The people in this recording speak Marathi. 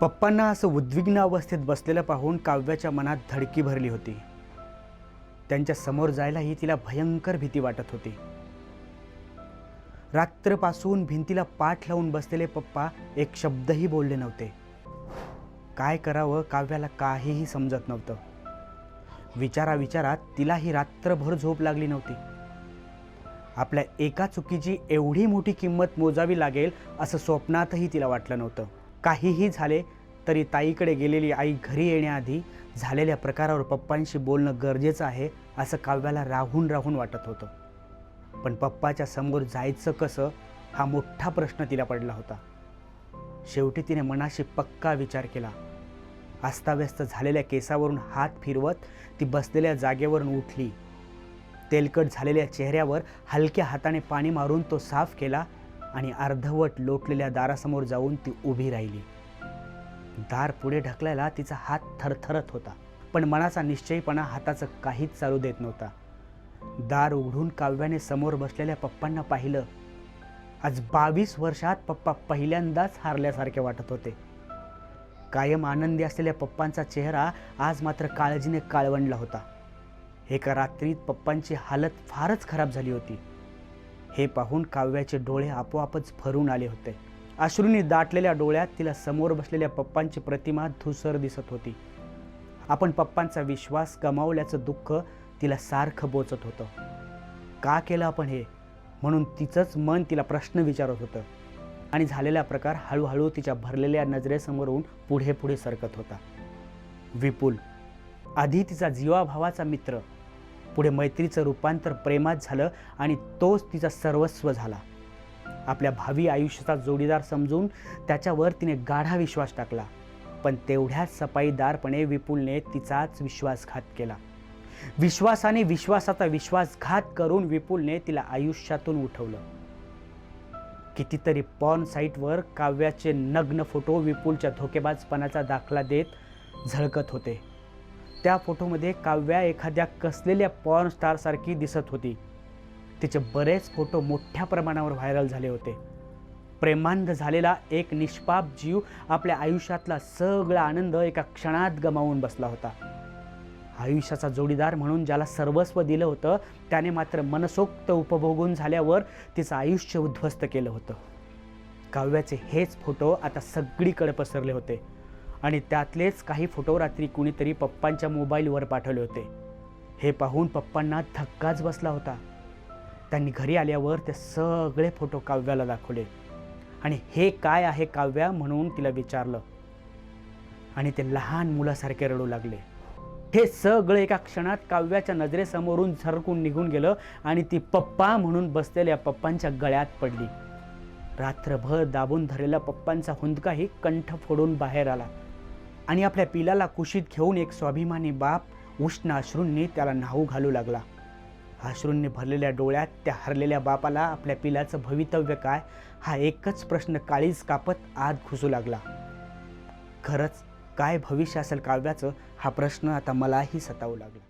पप्पांना असं उद्विग्न अवस्थेत बसलेलं पाहून काव्याच्या मनात धडकी भरली होती. त्यांच्यासमोर जायलाही तिला भयंकर भीती वाटत होती. रात्रपासून भिंतीला पाठ लावून बसलेले पप्पा एक शब्दही बोलले नव्हते. काय करावं काव्याला काहीही समजत नव्हतं. विचारा विचारात तिलाही रात्रभर झोप लागली नव्हती. आपल्या एका चुकीची एवढी मोठी किंमत मोजावी लागेल असं स्वप्नातही तिला वाटलं नव्हतं. काहीही झाले तरी ताईकडे गेलेली आई घरी येण्याआधी झालेल्या प्रकारावर पप्पांशी बोलणं गरजेचं आहे असं काव्याला राहून राहून वाटत होतं. पण पप्पाच्या समोर जायचं कसं हा मोठा प्रश्न तिला पडला होता. शेवटी तिने मनाशी पक्का विचार केला. अस्ताव्यस्त झालेल्या केसावरून हात फिरवत ती बसलेल्या जागेवरून उठली. तेलकट झालेल्या चेहऱ्यावर हलक्या हाताने पाणी मारून तो साफ केला आणि अर्धवट लोटलेल्या दारासमोर जाऊन ती उभी राहिली. दार पुढे ढकलायला तिचा हात थरथरत होता पण मनाचा निश्चयपणा हाताचं काहीच चालू देत नव्हता. दार उघडून काव्याने समोर बसलेल्या पप्पांना पाहिलं. आज बावीस वर्षात पप्पा पहिल्यांदाच हारल्यासारखे वाटत होते. कायम आनंदी असलेल्या पप्पांचा चेहरा आज मात्र काळजीने काळवंडला होता. एका रात्रीत पप्पांची हालत फारच खराब झाली होती. हे पाहून काव्याचे डोळे आपोआपच भरून आले होते. अश्रूंनी दाटलेल्या डोळ्यात तिला समोर बसलेल्या पप्पांची प्रतिमा धुसर दिसत होती. आपण पप्पांचा विश्वास गमावल्याचं दुःख तिला सारखं बोचत होतं. का केलं आपण हे? म्हणून तिचंच मन तिला प्रश्न विचारत होतं. आणि झालेला प्रकार हळूहळू तिच्या भरलेल्या नजरेसमोरून पुढे पुढे सरकत होता. विपुल. आधी तिचा जीवाभावाचा मित्र पुढे मैत्रीचं रूपांतर प्रेमात झालं आणि तोच तिचा सर्वस्व झाला. आपल्या भावी आयुष्याचा जोडीदार समजून त्याच्यावर तिने गाढा विश्वास टाकला. पण तेवढ्याच सफाईदारपणे विपुलने तिचाच विश्वासघात केला. विश्वासाने विश्वासाचा विश्वासघात करून विपुलने तिला आयुष्यातून उठवलं. कितीतरी पॉर्न साईटवर काव्याचे नग्न फोटो विपुलच्या धोकेबाजपणाचा दाखला देत झळकत होते. त्या फोटोमध्ये काव्या एखाद्या कसलेल्या पॉर्न स्टारसारखी दिसत होती. तिचे बरेच फोटो मोठ्या प्रमाणावर व्हायरल झाले होते. प्रेमांध झालेला एक निष्पाप जीव आपल्या आयुष्यातला सगळा आनंद एका क्षणात गमावून बसला होता. आयुष्याचा जोडीदार म्हणून ज्याला सर्वस्व दिलं होतं त्याने मात्र मनसोक्त उपभोगून झाल्यावर तिचं आयुष्य उद्ध्वस्त केलं होतं. काव्याचे हेच फोटो आता सगळीकडे पसरले होते. आणि त्यातलेच काही फोटो रात्री कुणीतरी पप्पांच्या मोबाईलवर पाठवले होते. हे पाहून पप्पांना धक्काच बसला होता. त्यांनी घरी आल्यावर ते सगळे फोटो काव्याला दाखवले. आणि हे काय आहे काव्या म्हणून तिला विचारलं. आणि ते लहान मुलासारखे रडू लागले. हे सगळं एका क्षणात काव्याच्या नजरेसमोरून झरकून निघून गेलं आणि ती पप्पा म्हणून बसलेल्या पप्पांच्या गळ्यात पडली. रात्रभर दाबून धरलेला पप्पांचा हुंदकाही कंठ फोडून बाहेर आला. आणि आपल्या पिलाला कुशीत घेऊन एक स्वाभिमानी बाप उष्ण अश्रूंनी त्याला न्हाऊ घालू लागला. अश्रूंनी भरलेल्या डोळ्यात त्या हरलेल्या बापाला आपल्या पिलाचं भवितव्य काय हा एकच प्रश्न काळीज कापत आत घुसू लागला. खरंच काय भविष्य असेल काव्याचं हा प्रश्न आता मलाही सतावू लागला.